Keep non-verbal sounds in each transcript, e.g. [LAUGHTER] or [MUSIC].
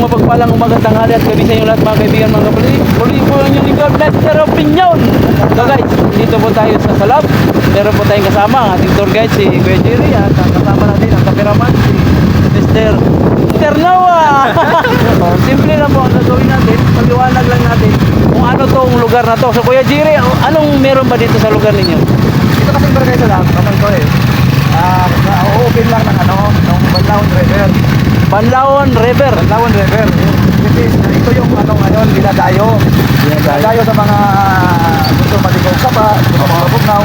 Isang mapagpalang umagang tanghali at gabi sa inyo lahat mga kaibigan mga kapatid. Muli po ang inyong lingkod, Lester Opinion. So guys, dito po tayo sa Salab. Meron po tayong kasama ang ating tour guide si Kuya Jerry at ang kasama natin ang kameraman si Mr. Mr. Noah. oh, simple lang po ang gagawin natin. Paliwanag lang natin kung ano tong lugar na to. So Kuya Jerry, anong meron ba dito sa lugar ninyo? Ito kasing barangay sa lang, kapag ko eh. Ah, na-open lang ng ano, ng Banlaon River. Banlaon River. Banlaon River. Which is, ito yung ano ngayon, dinadayo. Dinadayo sa mga gusto maligaw sa pa, gusto mga bugnaw.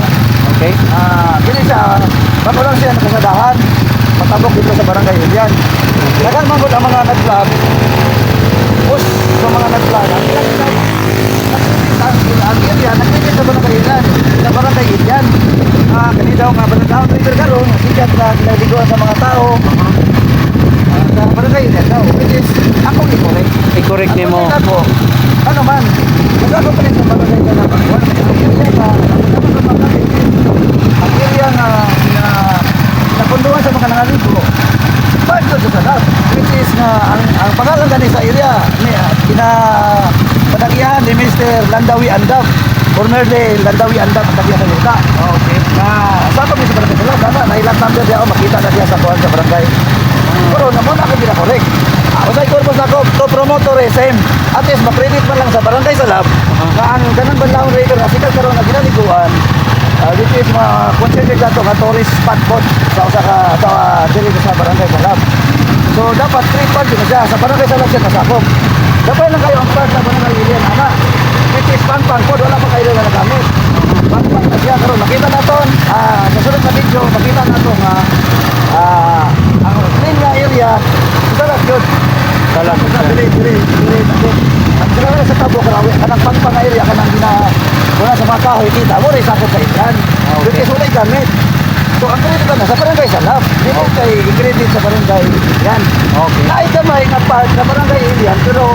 Okay. Ah, yun siya, bago lang siya nakasadahan. Matabok dito sa barangay Ilian. Dagan man ang mga nag-vlog. Push sa mga nag-vlog. Ang Ilian, nagtigil sa barangay Ilian. Sa barangay Ilian. Ah, kani daw nga karon, sikat na kinaliguan sa mga tao. Ah, sa barangay Ilian daw. Which is, ako ni correct. I-correct kulitan mo, ano man, mas ako pa rin sa barangay na naman. Wala ka ang area na, ang ang na, na napunduan sa mga nangaligo. Ko sa salat? Which is nga, ang, ang pangalan gani sa area, ni, kina, panagihan ni Mr. Landawi Andab. Formerly Landawi Andab, ang sa Lita. Okay. Na, sa ako sa barangay sila, sana, na ilang number diya ako, makita na diya sa kuhan sa barangay. Pero naman ako na correct. Ako sa ikorpos ako to promote tourism. At least makredit man lang sa barangay sa lab. Na ang ganang banlaong river na sikat karon na ginaliguan. Uh, dito is mga considered na to nga tourist spot po sa usa ka sa uh, dili sa barangay sa lab. So dapat trip part din siya sa barangay sa lab siya kasakop. Dapat lang kayo ang part sa barangay Ilian ana. Which is pang-pang po wala pa kayo na nagamit. Pang-pang na siya karon nakita naton ah sa sunod na video makita nato nga ah ang clean nga area salat yun Salat. sa dili dili dili ang sila sa tabo karawi kanang pang pang area kanang gina wala sa mga kahoy kita mo rin sa ilan Ah, okay. okay. so wala gamit so ang credit na sa barangay sa lab dito Okay. kay credit sa barangay yan Okay. Naay kamay nga part sa barangay area pero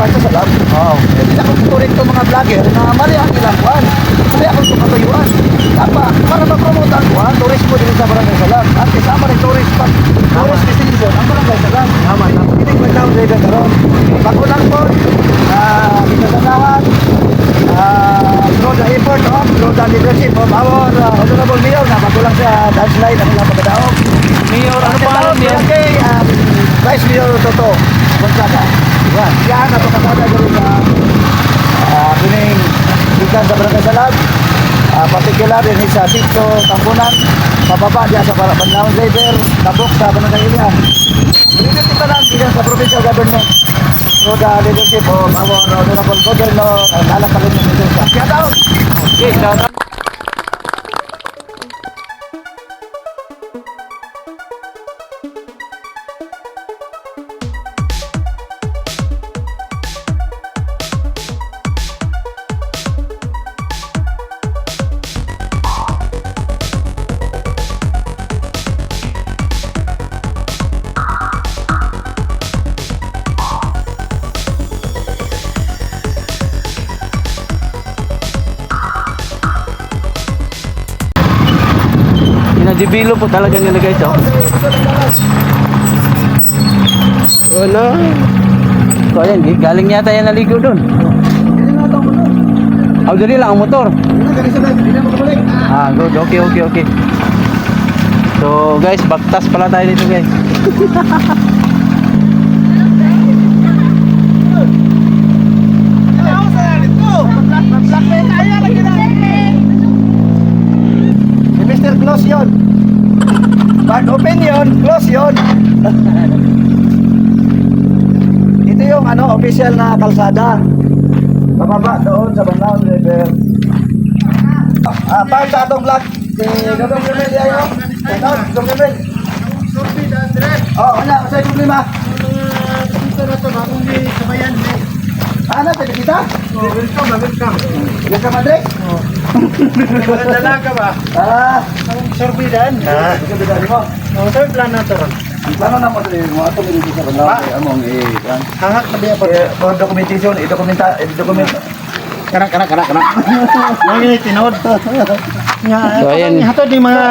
part sa lab Wow. hindi ako tuturing to mga vlogger na mali ang ilang kuhan. Mali ako tumatayuan. Tapa, para ma-promote ang kuhan, tourist mo din sa barangay Salam. At kasama rin tourist pa. Tourist destination, ang barangay Salam. Tama, tama. Hindi ko down driver karon. Bago lang po, ah, kinasanahan, ah, through the effort of, through the leadership of our ah, Honorable Mayor na bago lang siya dance line ang ilang pagkadaog. Mayor, ano pangalan niya? Kay um, Vice Mayor Toto Gonzaga. Yan, yan ang pagkakada rin sa uh, kining ikan sa Barangay Salab. Uh, particular din sa Tito Tampunan, pababa diya sa Bar- Banlawan tabok sa Barangay Ilian. Leadership kita lang diyan sa provincial government. So the leadership of our Honorable Governor, Alang Kalunyan Mendoza. Shout out! Okay, shout out. Pinadibilo po talaga nila guys, oh. Wala. So ayan, galing yata yan naligo doon. Oh, dali lang ang motor. Ah, good. Okay, okay, okay. So guys, baktas pala tayo dito guys. [LAUGHS] Si Mr. Close yun. Bad opinion, close yun. Ito yung ano, official na kalsada. Pababa doon sa Banlaon River. Ah, part sa atong vlog. Si Dodong Rebel yayo. Shout out, Dodong Rebel. Oh, wala, sa problema. Ano, pwede kita? Welcome, welcome. Yan ka, Madre? Dalaga ba? Ah, Sorbidan. ito bidali mo. Ang third plan na to ron. Plano na mo mo ato dito sa Banlaon. Among eh, kan. Hangak na biya pa. Documentation, i-dokumenta, i-dokumenta. Kanak, kanak, kanak, kanak. [LAUGHS] Mga tinod. [LAUGHS] Nga, So, ayan. Ito di mga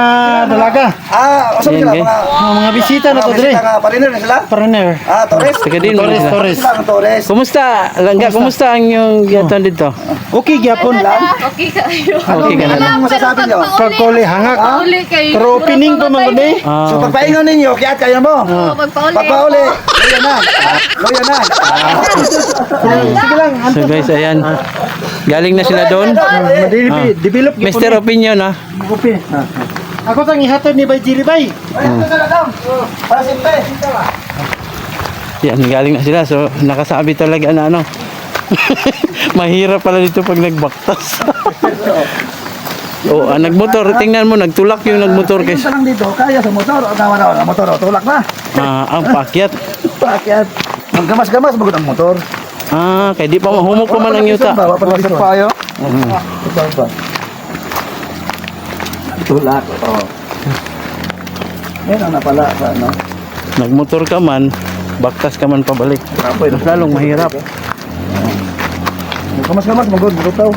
dalaga. Ah, asa Ayan, sila guys. mga Mga, mga bisita na to mga dire. bisita nga pariner sila? Partner. Ah, Torres. Taga din Torres, sila. Torres. Torres. Kumusta? Langga, kumusta ang yung yaton dito? Okay gyapon lang. Okay kayo. Okay ka na lang. Anong masasabi niyo? Pagkuli hangak. Kayo. Pero opening pa man. Ah, So pagpaingon ninyo, kaya kaya mo. Oo, Pagpauli. Pagpauli, loya na. Loya na. Sige lang. so guys, ayan. Galing na sila doon. Madili develop gyapon. Mr. Opinion ha. Kopi. Ako tang ihatod ni Bay Jiri Bay. Para simple. Yan, galing na sila. So, nakasabi talaga na ano. [LAUGHS] Mahirap pala dito pag nagbaktas. [LAUGHS] oh, ah, nagmotor. Tingnan mo, nagtulak yung nagmotor guys. pa lang dito, kaya sa motor. O tama na, motor, o, tulak na. Ah, ang pakyat. Bakit? [LAUGHS] Maggamas-gamas, bagod ang motor. Ah, kaya di pa mahumok pa man ang yuta. Wala pa lang pa ayo. Ito ba? Tulak. Oh. Yan ang napala sa ano. Nagmotor ka man, baktas ka man pabalik. Mas lalong mahirap. Gamas-gamas, magod, magod tao.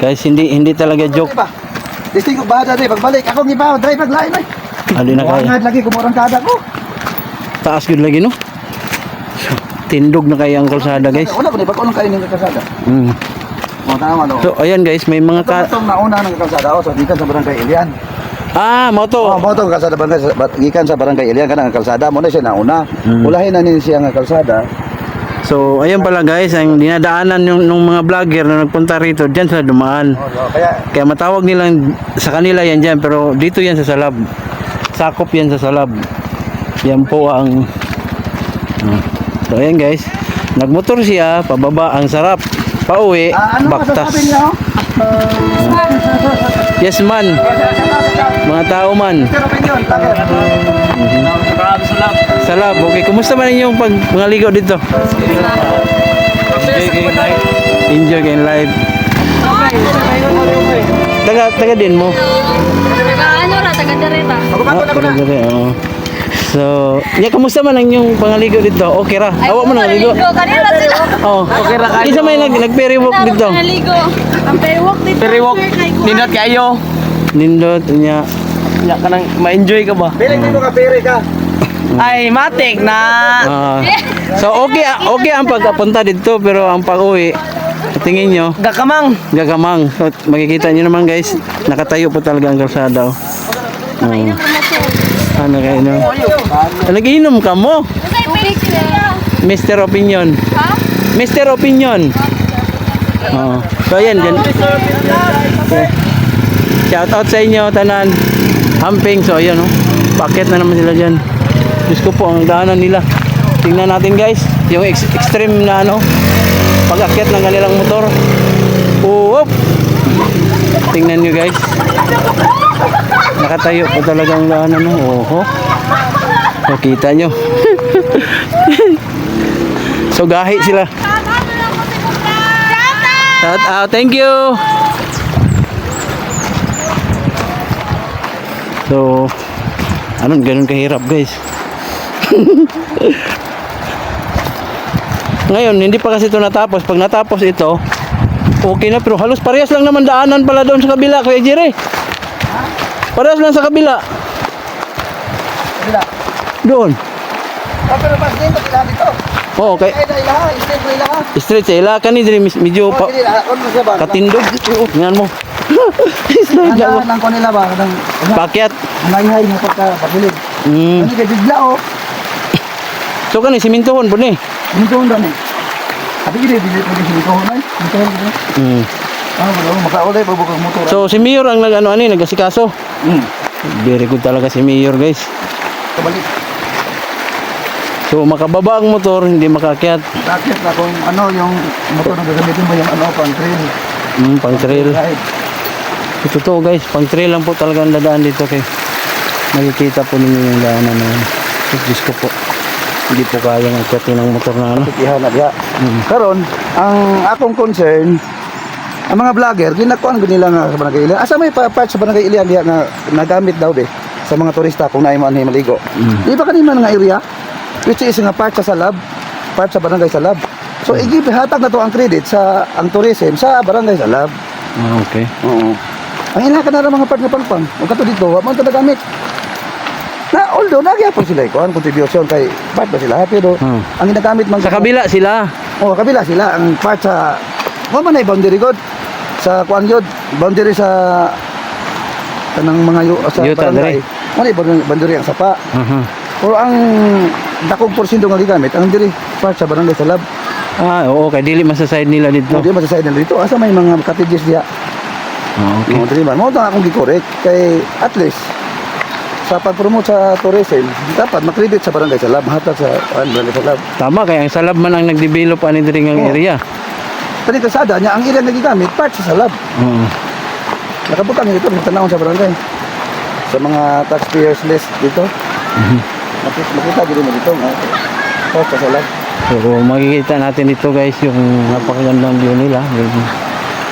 Guys, hindi hindi talaga joke. Diba? Disting ko bada di pagbalik ako gibaw drive paglain ay. Adi na kaya. Wangad lagi kumurang kada ko. Taas gud lagi no. Tindog na kaya ang kalsada guys. Wala ko ni pag unang kainin ng kalsada. Mm. So, ayan guys, may mga ka... itong nauna ng kalsada o so gikan sa barangay Ilian. Ah, mo Oh, mo to kalsada barangay gikan sa barangay Ilian kana ang kalsada mo na siya nauna. Mm. Ulahin na ni siya nga kalsada. So, ayan pala guys, ang dinadaanan yung, ng mga vlogger na nagpunta rito, dyan sila dumaan. Oh, kaya Kaya matawag nilang sa kanila yan dyan, pero dito yan sa Salab. Sakop yan sa Salab. Yan po ang... So, ayan guys. Nagmotor siya, pababa, ang sarap. Pauwi, ah, ano baktas. masasabi niyo? Yes man, mga tao man. Bakit? Salab, okay. Kumusta man inyong pag pangaligo dito? Enjoy kayong live. Taga, taga din mo. Taga ano ra, taga Dareta. Magbago na ko na. So, ya kamusta man ang inyong pangaligo dito? Okay ra. Awa mo nangaligo. Kanila sila. Oh, okay ra. Isa may nag nagperiwok dito. Naligo. Ang periwok dito. Periwok. Nindot kayo. Nindot niya. Ya ka nang ma-enjoy ka ba? Piling mo ka pere ka. Ay, matik na. Ah. so okay okay ang pagkapunta dito pero ang pag-uwi tingin nyo Gakamang. gagamang. So, makikita nyo naman guys, nakatayo po talaga ang kalsada. Oh. Oh. Ah, Nag-inom ka mo? Mr. Opinion. Ha? Mr. Opinion. Oh. So ayan, dyan. Shout out sa inyo, tanan. Hamping. So ayan, oh. Bakit na naman sila dyan. Diyos ko po, ang daanan nila. Tingnan natin guys, yung ex- extreme na ano, pag-akyat ng kanilang motor. Uwop! Tingnan nyo guys. Nakatayo po talaga ang daanan. No? Oho. So, kita nyo. [LAUGHS] so, gahi sila. Shout out. Thank you. So, anong ganun kahirap guys? [LAUGHS] Ngayon, hindi pa kasi ito natapos. Pag natapos ito, okay na. Pero halos parehas lang naman daanan pala doon sa kabila, Kuya Jerry. Parehas lang sa kabila. Sila. Doon. Ah, Pero mas din pag dito. Oh, okay. Ay, dahil ha, stay mo ilaha. Straight sa ila ka ni Jerry, mis- medyo pa, na, kung sa ba? katindog. Oh, tingnan mo. [LAUGHS] Slide lang. Handa lang ko nila ba? Nang, Pakyat. Hangay-hay mo pagka pagilid. Mm. Ano kay bigla oh. So kani simintohon po ni. Dito on dami. Tapi gini dili pwede dito on ay. Dito on dito. Mm. Ah, wala mo makaulay pa bukang motor. So si Mayor ang nag ano ani nagasikaso. Hmm. Very good talaga si Mayor guys. Kabalik. So makababa ang motor, hindi makakyat. Bakit na kung ano yung motor na gagamitin mo yung ano pang trail. Mm, pang trail. Right. Totoo guys, pang trail lang po talaga ang dadaan dito kay nakikita po ninyo yung daanan na yun. Diyos ko po. Hindi po kayang akyatin ng motor na ano. Iha na diha. Karon, ang akong concern ang mga vlogger ginakuan ko nila nga sa barangay Ilian. Asa may pa- part sa barangay Ilian diha nga nagamit daw be sa mga turista kung naiman ni maligo. Di ba kanina nga area which is nga part sa Salab, part sa Barangay Salab. So igib hatag na to ang credit sa ang tourism sa Barangay Salab. Ah, okay. Oo. Ang ina ka na mga part nga pangpang. Ug kato dito, wa man ta nagamit. Na although nagyapon sila ikuan contribution kay part ba sila pero Hmm. ang ginagamit man Sa kabila sila. Oh, kabila sila ang part sa wa man ay boundary god sa kuan yun, boundary sa kanang mga yu, sa Yuta, barangay. Wala boundary, ang sapa. Aha. Pero ang dakong porsyento nga gigamit ang diri part sa barangay sa lab. Ah, oo, kay dili man sa side nila dito. Hindi masasayad na dito. Asa may mga cottages diya. Ah, okay. No, diri man. Mo ta akong gikorek kay at least sa pag-promote sa tourism, dapat makredit sa barangay sa lab, hatag sa ah, barangay sa lab. Tama kay ang salab man ang nagdevelop ani diri nga Oo. area. Kani kasada niya ang area nga gigamit part sa salab. Oo. Nakabutang ito ng tanawon sa barangay. Sa mga taxpayers list dito. Mhm. Makita, makita dito mo dito. nga. Part sa salab. So makikita natin dito guys yung napakagandang view nila. Yung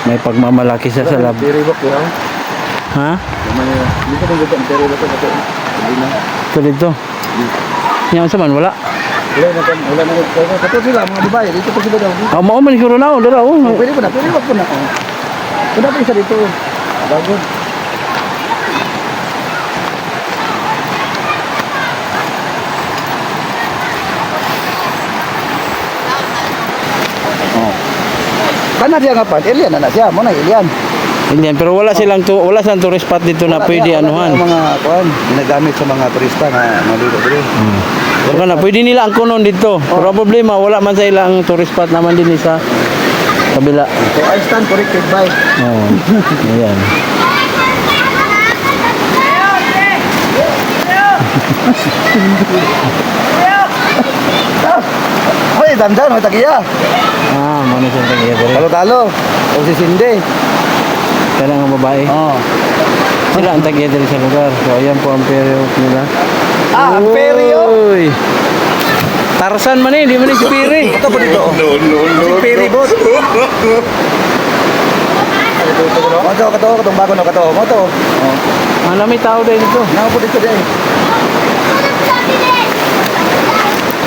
May pagmamalaki sa salab. Diri bok ya. Ha? Dito dito ang diri bok ito. Dito. Yan sa man wala. Wala na kan, wala na ito. Kato sila mga babae dito po sila daw. Ah, mao man siguro na dira oh. Oh, pwede po na, pwede po po na. Oh. Pwede po isa dito. Bago. Oh. Kana dia nga pan, alien na na siya, mo na alien. Indian pero wala silang tu wala silang tourist spot dito na Wala pwede wala anuhan. Mga kuan, ginagamit sa mga turista nga nalilo diri. Baka na pwede nila ang kunon dito. Pero ang problema wala man sa ilang tourist spot naman din sa kabila. So I stand corrected by. Oh. Ayan. [LAUGHS] Hoy, dandan, hoy tagiya. Ah, mano tagiya diri. Talo-talo. O si Cindy. Kaya nga babae. Oh. Sila ang diri sa lugar. So ayan po ang peryo nila. Ah, ang peryo. Uy. Tarsan man eh, di man eh si Piri. Ito po dito. No, no, no. Si Perry Boat. Mo to, kato, katong bago no, kato. Mo to. Oh. Ano may tao din dito. Nako po dito din.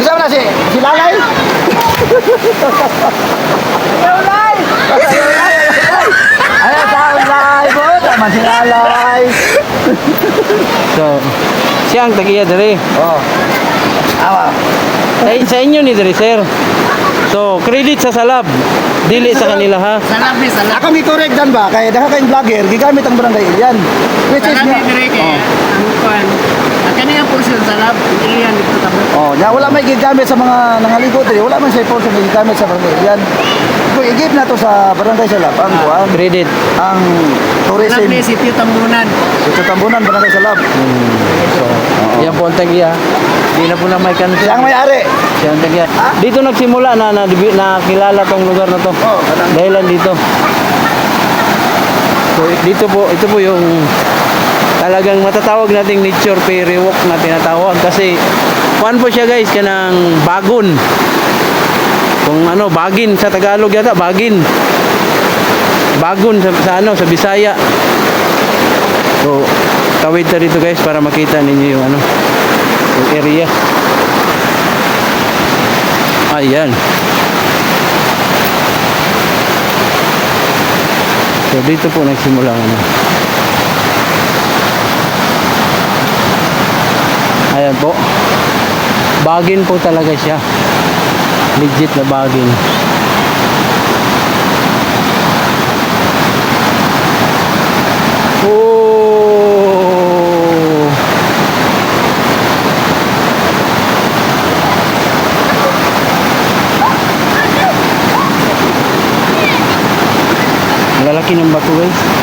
Isa na si, si Lalay. Lalay! Ay, sa Lalay po. Tama si Lalay. So, siya ang tagiya diri. Oh. Awa. Sa, sa inyo ni diri sir. So, credit sa salab. Dili sa kanila ha. Salab ni salab. Ako mi correct dan ba? Kaya daha kayong vlogger, gigamit ang barangay Ilian. Which is Salab ni nga- dire kay ang kuan. Ang kaniyang portion salab, ilian dito tabo. Oh, nya wala may gigamit sa mga nangaligo diri. Wala man siya portion na gigamit sa barangay Ilian. Kung igip na to sa barangay Salab, ang kuan, Credit. ang Salab tourism. ni sitio tambunan. Ito tambunan barangay Salab. So, yan po ang tagiya. Di na po na may kanto. Siya ang may-ari. Siya ang tagiya. Dito nagsimula na, na, na kilala tong lugar na to. Oh, kanang Dahilan dito. So, dito po, ito po yung talagang matatawag nating nature fairy walk na tinatawag kasi kuan po siya guys kanang bagon kung ano bagin sa Tagalog yata bagin. Bagon sa, sa ano sa Bisaya. So tawid ta dito guys para makita ninyo yung ano yung area. Ayan. So dito po nagsimula ano. Ayan po. Bagin po talaga siya legit na bagin Oh! Lalaki ng bato guys.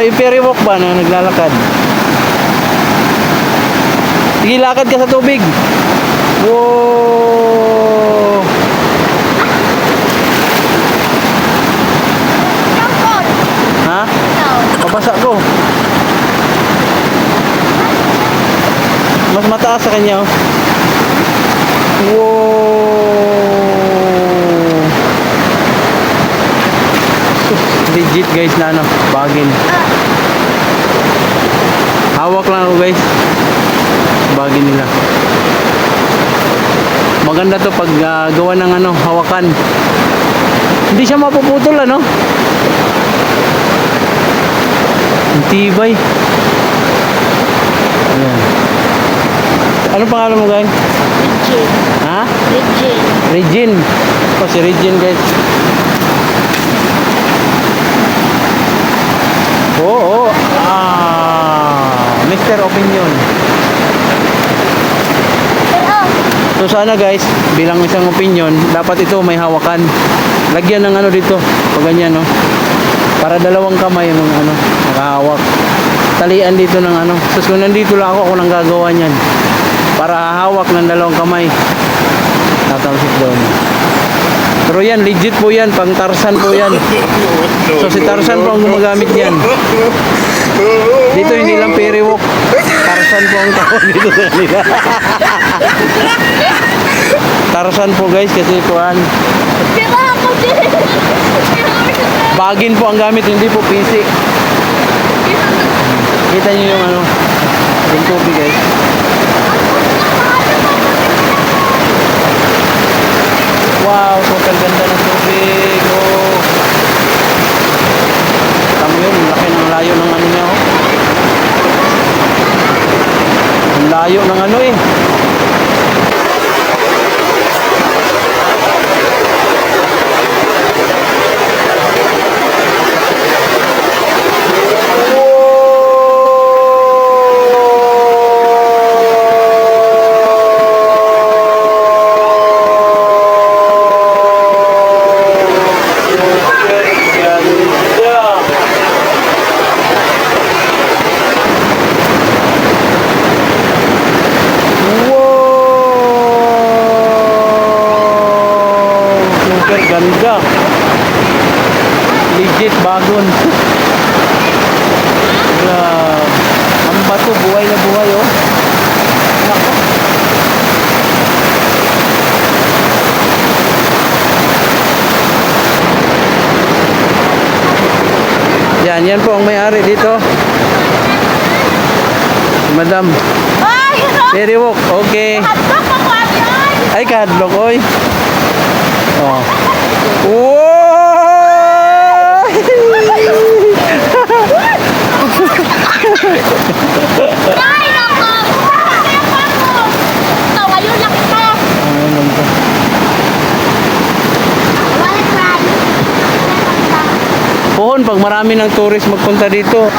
Tsaka yung ferry walk ba na naglalakad. Sige, lakad ka sa tubig. Whoa! Ha? Pabasa ko. Mas mataas sa kanya. Oh. Whoa! Legit guys na ano, bagin. Ah, Hawak lang ako guys. Bagin nila. Maganda to pag ah, gawa ng ano, hawakan. Hindi siya mapuputol ano. Ang tibay. Ayan. Ano pangalan mo guys? Regine. Ha? Regine. Regine. Oh, si Regine guys. Oo, oh, Ah, Mr. Opinion. So sana guys, bilang isang opinion, dapat ito may hawakan. Lagyan ng ano dito, pag ganyan no. Para dalawang kamay ng ano, nakahawak. Talian dito ng ano. So kung nandito lang ako, ako nang gagawa niyan. Para hawak ng dalawang kamay. Tatalsik doon. Pero yan, legit po yan, pang Tarsan po yan. [LAUGHS] So si Tarsan po ang gumagamit yan. [LAUGHS] Dito hindi lang periwok. Tarsan po ang tawag dito sa kanila. Tarsan po guys kasi din. Bagin po ang gamit, hindi po PC. Kita niyo yung ano, yung tubig guys. Wow, total ganda ng tubig. Oh. Tama yun, ang laki ng layo ng ano niya. Oh. Ang layo ng ano eh. Wow! Super ganda. Legit bagon. Grabe. Ang bato, buhay na buhay oh. Nako. Yan, yan po ang may-ari dito. Si Madam. Ay. Very walk. Okay. Hatok ako yan. Ay, kahadlok, oy. Oh. Wow! Ay, nako. Ay, nako. Ito, ngayon lang ito. Pohon, pag marami ng tourist magpunta dito,